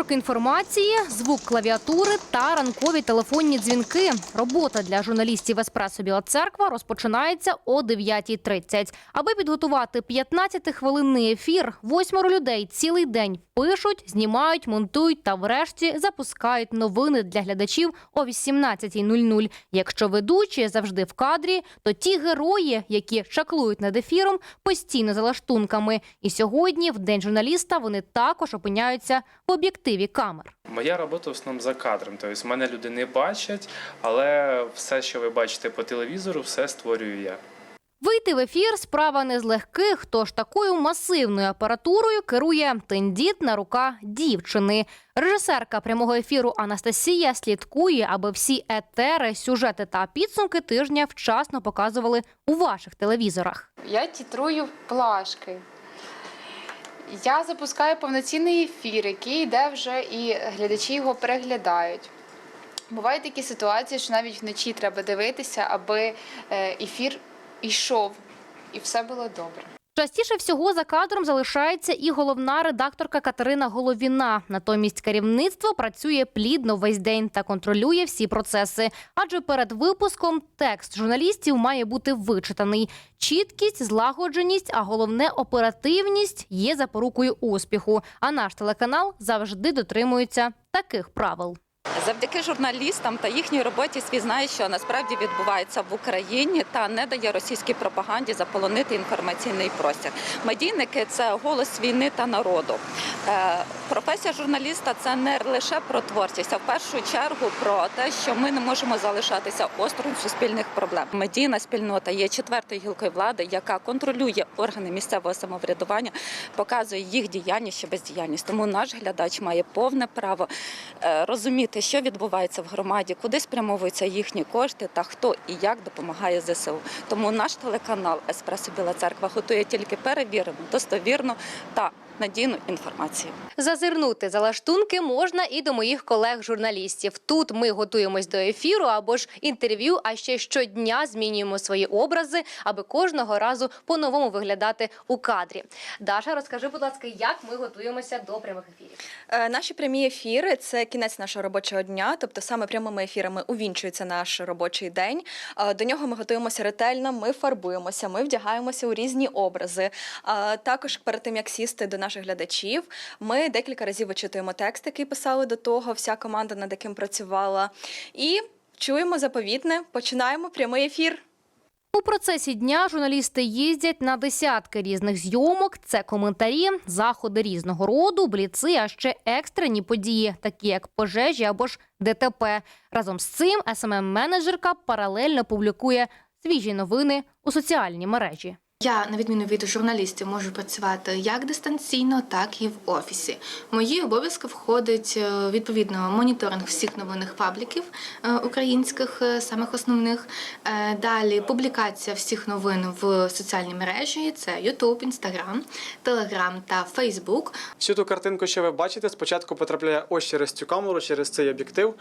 Пошук інформації, звук клавіатури та ранкові телефонні дзвінки. Робота для журналістів Еспресо Біла Церква розпочинається о 9.30. Аби підготувати 15-хвилинний ефір, восьмеро людей цілий день пишуть, знімають, монтують та врешті запускають новини для глядачів о 18.00. Якщо ведучі завжди в кадрі, то ті герої, які шаклують над ефіром, постійно за лаштунками. І сьогодні, в день журналіста, вони також опиняються в об'єктиві камер. Моя робота в основному за кадром. Тобто мене люди не бачать, але все, що ви бачите по телевізору, все створюю я. Вийти в ефір справа не з легких, тож такою масивною апаратурою керує тендітна рука дівчини. Режисерка прямого ефіру Анастасія слідкує, аби всі етери, сюжети та підсумки тижня вчасно показували у ваших телевізорах. Я тітрую плашки. Я запускаю повноцінний ефір, який йде вже і глядачі його переглядають. Бувають такі ситуації, що навіть вночі треба дивитися, аби е, ефір йшов і все було добре. Частіше всього за кадром залишається і головна редакторка Катерина Головіна. Натомість керівництво працює плідно весь день та контролює всі процеси. Адже перед випуском текст журналістів має бути вичитаний. Чіткість, злагодженість, а головне оперативність є запорукою успіху. А наш телеканал завжди дотримується таких правил. Завдяки журналістам та їхній роботі світ знає, що насправді відбувається в Україні та не дає російській пропаганді заполонити інформаційний простір. Медійники це голос війни та народу. Е, Професія журналіста це не лише про творчість, а в першу чергу про те, що ми не можемо залишатися осторонь суспільних проблем. Медійна спільнота є четвертою гілкою влади, яка контролює органи місцевого самоврядування, показує їх діяльність чи бездіяльність. Тому наш глядач має повне право е, розуміти, що відбувається в громаді, куди спрямовуються їхні кошти та хто і як допомагає ЗСУ. Тому наш телеканал Еспресо Біла Церква готує тільки перевірену, достовірну та надійну інформацію. Зазирнути за лаштунки можна і до моїх колег-журналістів. Тут ми готуємось до ефіру або ж інтерв'ю, а ще щодня змінюємо свої образи, аби кожного разу по-новому виглядати у кадрі. Даша, розкажи, будь ласка, як ми готуємося до прямих ефірів? Е, Наші прямі ефіри це кінець нашого робочого дня, тобто саме прямими ефірами увінчується наш робочий день. Е, До нього ми готуємося ретельно, ми фарбуємося, ми вдягаємося у різні образи. Е, Також перед тим як сісти до наших глядачів, ми декілька разів вичитуємо текст, який писали до того, вся команда над яким працювала, і чуємо заповітне. Починаємо прямий ефір. У процесі дня журналісти їздять на десятки різних зйомок. Це коментарі, заходи різного роду, бліци, а ще екстрені події, такі як пожежі або ж ДТП. Разом з цим smm менеджерка паралельно публікує свіжі новини у соціальній мережі. Я, на відміну від журналістів, можу працювати як дистанційно, так і в офісі. Мої обов'язки входить е, відповідно моніторинг всіх новинних пабліків е, українських, е, самих основних. Далі публікація всіх новин в соціальній мережі: це YouTube, Instagram, Telegram та Facebook. Всю ту картинку, що ви бачите, спочатку потрапляє ось через цю камеру, через цей об'єктив.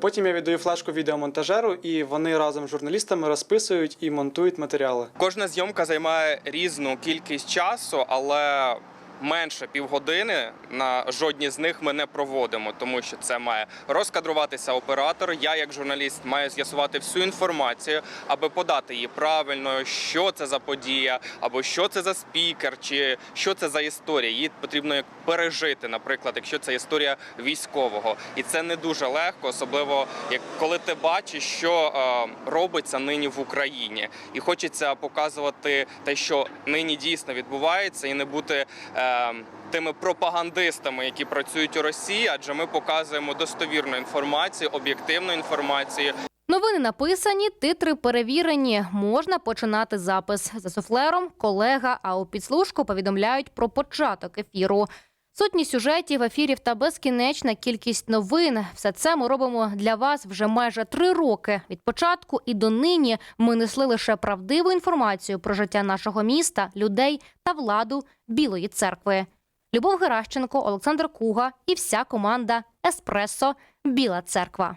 Потім я віддаю флешку відеомонтажеру, і вони разом з журналістами розписують і монтують матеріали. Кожна зйомка займає різну кількість часу, але менше півгодини на жодні з них ми не проводимо, тому що це має розкадруватися оператор. Я, як журналіст, маю з'ясувати всю інформацію, аби подати її правильно, що це за подія, або що це за спікер, чи що це за історія. Її потрібно як пережити, наприклад, якщо це історія військового, і це не дуже легко, особливо як коли ти бачиш, що е, робиться нині в Україні, і хочеться показувати те, що нині дійсно відбувається, і не бути. Е, Тими пропагандистами, які працюють у Росії, адже ми показуємо достовірну інформацію, об'єктивну інформацію, Новини написані, титри перевірені. Можна починати запис за суфлером. Колега, а у підслужку повідомляють про початок ефіру. Сотні сюжетів, ефірів та безкінечна кількість новин. Все це ми робимо для вас вже майже три роки. Від початку і до нині ми несли лише правдиву інформацію про життя нашого міста, людей та владу Білої церкви. Любов Геращенко, Олександр Куга і вся команда Еспресо Біла Церква.